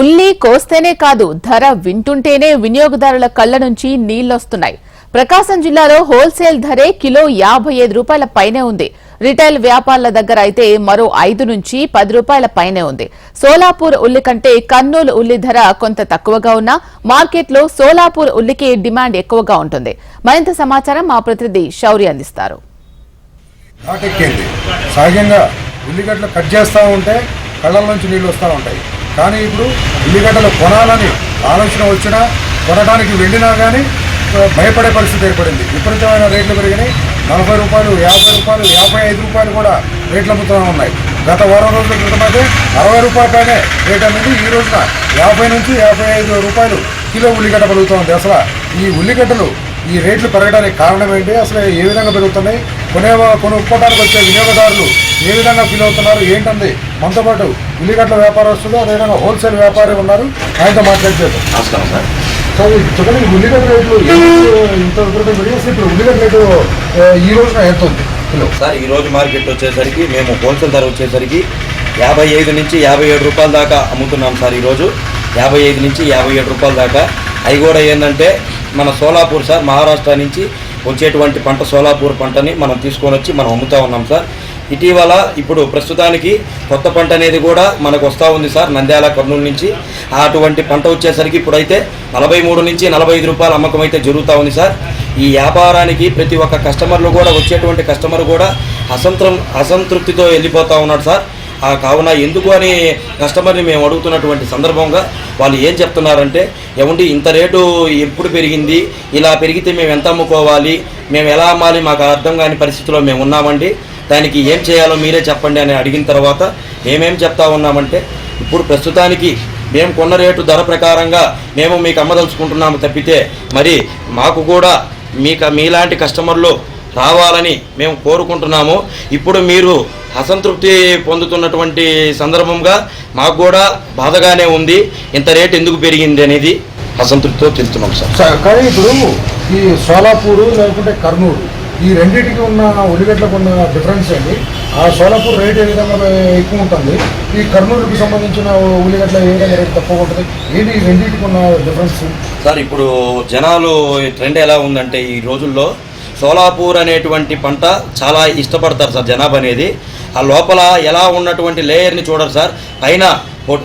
ఉల్లి కోస్తేనే కాదు ధర వింటుంటేనే వినియోగదారుల కళ్ళ నుంచి నీళ్ళొస్తున్నాయి ప్రకాశం జిల్లాలో హోల్సేల్ ధరే కిలో యాభై ఐదు రూపాయల పైనే ఉంది. రిటైల్ వ్యాపారుల దగ్గర అయితే మరో ఐదు నుంచి పది రూపాయల పైనే ఉంది. సోలాపూర్ ఉల్లి కంటే కర్నూలు ఉల్లి ధర కొంత తక్కువగా ఉన్నా మార్కెట్లో సోలాపూర్ ఉల్లికి డిమాండ్ ఎక్కువగా ఉంటుంది. మరింత సమాచారం మా ప్రతినిధి శౌరి అందిస్తారు. సహజంగా ఉల్లిగడ్డలు కట్ చేస్తూ ఉంటే కళ్ళ నుంచి నీళ్ళు వస్తూ ఉంటాయి. కానీ ఇప్పుడు ఉల్లిగడ్డలు కొనాలని ఆలోచన వచ్చినా కొనడానికి వెళ్ళినా కానీ భయపడే పరిస్థితి ఏర్పడింది. విపరీతమైన రేట్లు పెరిగినాయి. నలభై రూపాయలు యాభై రూపాయలు యాభై ఐదు రూపాయలు కూడా రేట్లు అమ్ముతూ ఉన్నాయి. గత వారం రోజుల క్రితం అయితే అరవై రూపాయలపైనే రేట్ అనేది ఈ రోజున యాభై నుంచి యాభై ఐదు రూపాయలు కిలో ఉల్లిగడ్డ పెరుగుతుంది. అసలు ఈ ఉల్లిగడ్డలు ఈ రేట్లు పెరగడానికి కారణం ఏంటి? అసలు ఏ విధంగా పెరుగుతున్నాయి? కొనే కొనుక్కోవడానికి వచ్చే వినియోగదారులు ఏ విధంగా ఫీల్ అవుతున్నారు? ఏంటంది మనతో పాటు ఉల్లిగడ్డల వ్యాపారస్తులు అదేవిధంగా హోల్సేల్ వ్యాపారి ఉన్నారు. ఆయనతో మాట్లాడితే నమస్కారం సార్. సార్ చెప్పండి ఈ ఉల్లిగడ్డ రేట్లు ఇంత పెరిగేసి ఇప్పుడు ఉల్లిగడ్డ రేటు ఈ రోజున ఎంత ఉంది? కిలో సార్ ఈ రోజు మార్కెట్ వచ్చేసరికి మేము హోల్సేల్ ధర వచ్చేసరికి యాభై ఐదు నుంచి యాభై ఏడు రూపాయల దాకా అమ్ముతున్నాం సార్ ఈరోజు యాభై ఐదు నుంచి యాభై ఏడు రూపాయల దాకా. అవి కూడా ఏంటంటే మన సోలాపూర్ సార్ మహారాష్ట్ర నుంచి వచ్చేటువంటి పంట సోలాపూర్ పంటని మనం తీసుకొని వచ్చి మనం అమ్ముతా ఉన్నాం సార్. ఇటీవల ఇప్పుడు ప్రస్తుతానికి కొత్త పంట అనేది కూడా మనకు వస్తూ ఉంది సార్ నంద్యాల కర్నూలు నుంచి. అటువంటి పంట వచ్చేసరికి ఇప్పుడైతే నలభై మూడు నుంచి నలభై ఐదు రూపాయల అమ్మకం అయితే జరుగుతూ ఉంది సార్. ఈ వ్యాపారానికి ప్రతి ఒక్క కస్టమర్లు కూడా వచ్చేటువంటి కస్టమర్ కూడా అసంతృ అసంతృప్తితో వెళ్ళిపోతూ ఉన్నాడు సార్. ఆ కావున ఎందుకు అని కస్టమర్ని మేము అడుగుతున్నటువంటి సందర్భంగా వాళ్ళు ఏం చెప్తున్నారంటే ఏమండి ఇంత రేటు ఎప్పుడు పెరిగింది? ఇలా పెరిగితే మేము ఎంత అమ్ముకోవాలి? మేము ఎలా అమ్మాలి? మాకు అర్థం కాని పరిస్థితిలో మేము ఉన్నామండి. దానికి ఏం చేయాలో మీరే చెప్పండి అని అడిగిన తర్వాత మేమేం చెప్తా ఉన్నామంటే ఇప్పుడు ప్రస్తుతానికి మేము కొన్న రేటు ధర ప్రకారంగా మేము మీకు అమ్మదలుచుకుంటున్నాము తప్పితే మరి మాకు కూడా మీకు మీలాంటి కస్టమర్లు రావాలని మేము కోరుకుంటున్నాము. ఇప్పుడు మీరు అసంతృప్తి పొందుతున్నటువంటి సందర్భంగా మాకు కూడా బాధగానే ఉంది. ఇంత రేటు ఎందుకు పెరిగింది అనేది అసంతృప్తితో తెలుస్తున్నాం సార్ కానీ ఇప్పుడు ఈ సోలాపూరు లేకుంటే కర్నూలు ఈ రెండింటికి ఉన్న ఉల్లిగడ్డలకు ఉన్న డిఫరెన్స్ ఏంటి? ఆ సోలాపూర్ రేట్ ఏ విధంగా ఎక్కువ ఉంటుంది? ఈ కర్నూలుకి సంబంధించిన ఉల్లిగడ్డ ఏ విధంగా రేట్ తక్కువ ఉంటుంది? ఏంటి ఈ రెండింటికి ఉన్న డిఫరెన్స్ సార్ ఇప్పుడు జనాలు ట్రెండ్ ఎలా ఉందంటే ఈ రోజుల్లో సోలాపూర్ అనేటువంటి పంట చాలా ఇష్టపడతారు సార్ జనాభా అనేది. ఆ లోపల ఎలా ఉన్నటువంటి లేయర్ని చూడరు సార్. పైన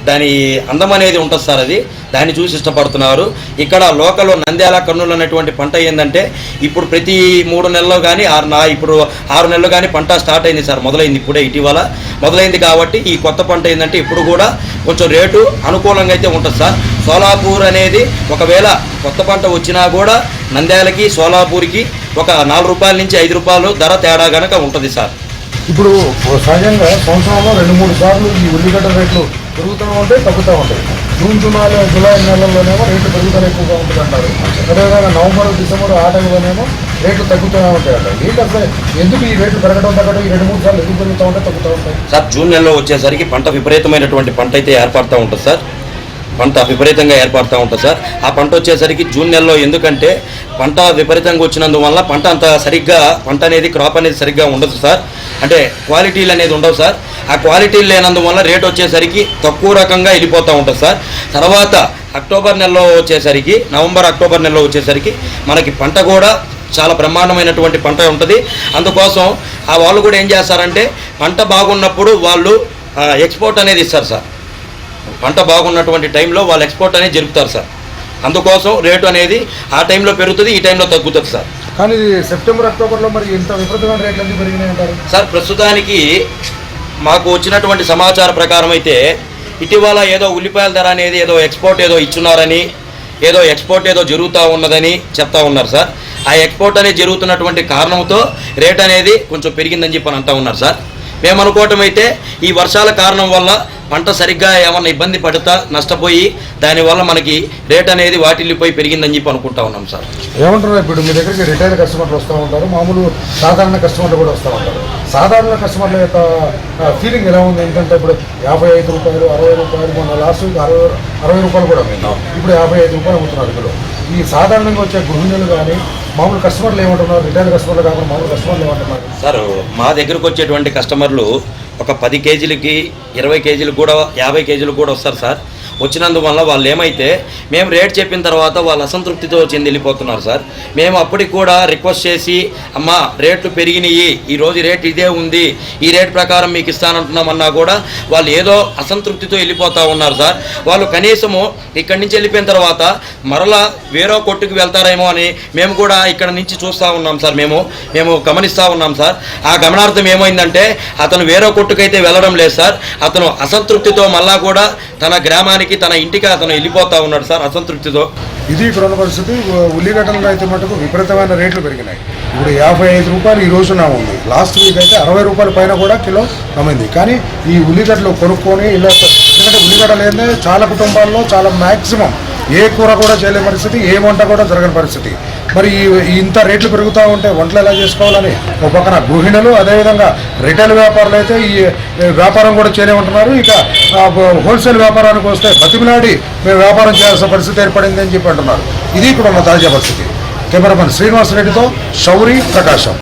దాని అందం అనేది ఉంటుంది సార్ అది. దాన్ని చూసి ఇష్టపడుతున్నారు. ఇక్కడ లోకల్లో నంద్యాల కర్నూలు అనేటువంటి పంట ఏంటంటే ఇప్పుడు ప్రతి మూడు నెలల్లో కానీ ఆరు నా ఇప్పుడు ఆరు నెలలు కానీ పంట స్టార్ట్ అయింది సార్. మొదలైంది ఇప్పుడే ఇటీవల మొదలైంది కాబట్టి ఈ కొత్త పంట ఏంటంటే ఇప్పుడు కూడా కొంచెం రేటు అనుకూలంగా అయితే ఉంటుంది సార్. సోలాపూర్ అనేది ఒకవేళ కొత్త పంట వచ్చినా కూడా నంద్యాలకి సోలాపూర్కి ఒక నాలుగు రూపాయల నుంచి ఐదు రూపాయలు ధర తేడా కనుక ఉంటుంది సార్. ఇప్పుడు సహజంగా సంవత్సరంలో రెండు మూడు సార్లు ఈ ఉల్లిగడ్డ రేట్లు పెరుగుతూ ఉంటాయి తగ్గుతూ ఉంటాయి. జూన్ జూలై జూలై నెలల్లోనేమో రేట్లు పెరుగుదల ఎక్కువగా ఉంటుంది అంటారు అదేవిధంగా నవంబర్ డిసెంబర్ ఆ టైంలోనేమో రేట్లు తగ్గుతూనే ఉంటాయి అంటారు ఏంటి అసలు ఎందుకు ఈ రేట్లు పెరగడం తగ్గడం ఈ రెండు మూడు సార్లు ఎందుకు పెరుగుతూ ఉంటాయి తగ్గుతూ ఉంటాయి? సార్ జూన్ నెలలో వచ్చేసరికి పంట విపరీతమైనటువంటి పంట అయితే ఏర్పడుతూ ఉంటుంది సార్. పంట విపరీతంగా ఏర్పడుతూ ఉంటుంది సార్. ఆ పంట వచ్చేసరికి జూన్ నెలలో ఎందుకంటే పంట విపరీతంగా వచ్చినందువల్ల పంట అంత సరిగ్గా పంట అనేది క్రాప్ అనేది సరిగ్గా ఉండదు సార్. అంటే క్వాలిటీలు అనేది ఉండవు సార్. ఆ క్వాలిటీలు లేనందువల్ల రేట్ వచ్చేసరికి తక్కువ రకంగా వెళ్ళిపోతూ ఉంటుంది సార్. తర్వాత అక్టోబర్ నెలలో వచ్చేసరికి నవంబర్ అక్టోబర్ నెలలో వచ్చేసరికి మనకి పంట కూడా చాలా బ్రహ్మాండమైనటువంటి పంట ఉంటుంది. అందుకోసం ఆ వాళ్ళు కూడా ఏం చేస్తారంటే పంట బాగున్నప్పుడు వాళ్ళు ఎక్స్పోర్ట్ అనేది ఇస్తారు సార్. పంట బాగున్నటువంటి టైంలో వాళ్ళు ఎక్స్పోర్ట్ అనేది జరుపుతారు సార్. అందుకోసం రేటు అనేది ఆ టైంలో పెరుగుతుంది ఈ టైంలో తగ్గుతుంది సార్. కానీ సెప్టెంబర్ అక్టోబర్లో మరి ఇంత విపరీతమైన రేట్లు అంటారు? సార్ ప్రస్తుతానికి మాకు వచ్చినటువంటి సమాచార ప్రకారం అయితే ఇటీవల ఏదో ఉల్లిపాయల ధర అనేది ఏదో ఎక్స్పోర్ట్ ఏదో ఇచ్చున్నారని ఏదో ఎక్స్పోర్ట్ ఏదో జరుగుతూ ఉన్నదని చెప్తా ఉన్నారు సార్. ఆ ఎక్స్పోర్ట్ అనేది జరుగుతున్నటువంటి కారణంతో రేట్ అనేది కొంచెం పెరిగిందని చెప్పి అని అంటా ఉన్నారు సార్. మేము అనుకోవటం అయితే ఈ వర్షాల కారణం వల్ల పంట సరిగ్గా ఏమన్నా ఇబ్బంది పడుతా నష్టపోయి దానివల్ల మనకి రేట్ అనేది వాటిల్లిపోయి పెరిగిందని చెప్పి అనుకుంటా ఉన్నాం సార్. ఏమంటారు ఇప్పుడు మీ దగ్గరికి రిటైల్ కస్టమర్లు వస్తూ ఉంటారు మామూలు సాధారణ కస్టమర్లు కూడా వస్తూ ఉంటారు. సాధారణ కస్టమర్ల యొక్క ఫీలింగ్ ఎలా ఉంది? ఏంటంటే ఇప్పుడు యాభై ఐదు రూపాయలు అరవై రూపాయలు మొన్న లాస్ట్ వీక్ అరవై అరవై రూపాయలు కూడా ఇప్పుడు యాభై ఐదు రూపాయలు అమ్ముతున్నారు ఇప్పుడు. మీ సాధారణంగా వచ్చే గృహిణులు కానీ మామూలు కస్టమర్లు ఏమంటున్నారు? రిటైల్ కస్టమర్లు కాకుండా మామూలు కస్టమర్లు ఏమంటున్నారు? సార్ మా దగ్గరకు వచ్చేటువంటి కస్టమర్లు ఒక పది కేజీలకి ఇరవై కేజీలు కూడా యాభై కేజీలు కూడా వస్తారు సార్. వచ్చినందువల్ల వాళ్ళు ఏమైతే మేము రేట్ చెప్పిన తర్వాత వాళ్ళు అసంతృప్తితో చెంది వెళ్ళిపోతున్నారు సార్. మేము అప్పటికి కూడా రిక్వెస్ట్ చేసి అమ్మ రేట్లు పెరిగినాయి ఈ రోజు రేట్ ఇదే ఉంది ఈ రేట్ ప్రకారం మీకు ఇస్తానంటున్నామన్నా కూడా వాళ్ళు ఏదో అసంతృప్తితో వెళ్ళిపోతూ ఉన్నారు సార్. వాళ్ళు కనీసము ఇక్కడి నుంచి వెళ్ళిపోయిన తర్వాత మరలా వేరే కొట్టుకు వెళ్తారేమో అని మేము కూడా ఇక్కడ నుంచి చూస్తూ ఉన్నాం సార్. మేము మేము గమనిస్తూ ఉన్నాం సార్. ఆ గమనార్థం ఏమైందంటే అతను వేరే కొట్టుకైతే వెళ్ళడం లేదు సార్. అతను అసంతృప్తితో మళ్ళా కూడా తన గ్రామానికి తన ఇంటికి అతను వెళ్ళిపోతా ఉన్నాడు సార్ అసంతృప్తితో. ఇది ఇప్పుడున్న పరిస్థితి. ఉ- ఉల్లిగడ్డలు అయితే మటుకు విపరీతమైన రేట్లు పెరిగినాయి. ఇప్పుడు యాభై ఐదు రూపాయలు ఈ రోజున ఉంది. లాస్ట్ వీక్ అయితే అరవై రూపాయల పైన కూడా కిలో అమ్మింది కానీ ఈ ఉల్లిగడ్డలు కొనుక్కొని ఇలా ఎందుకంటే ఉల్లిగడ్డలు ఏంటంటే చాలా కుటుంబాల్లో చాలా మ్యాక్సిమం ఏ కూర కూడా చేయలేని పరిస్థితి ఏ వంట కూడా జరగని పరిస్థితి. మరి ఈ ఇంత రేట్లు పెరుగుతూ ఉంటే వంటలు ఎలా చేసుకోవాలని? ఒక పక్కన గృహిణులు అదేవిధంగా రిటైల్ వ్యాపారులు అయితే ఈ వ్యాపారం కూడా చేయలేమంటున్నారు ఇక హోల్సేల్ వ్యాపారానికి వస్తే బతిమిలాడి మేము వ్యాపారం చేయాల్సిన పరిస్థితి ఏర్పడింది అని చెప్పి అంటున్నారు. ఇది ఇప్పుడు ఉన్న తాజా పరిస్థితి. కెమెరామెన్ శ్రీనివాస్ రెడ్డితో శౌరి ప్రకాశం.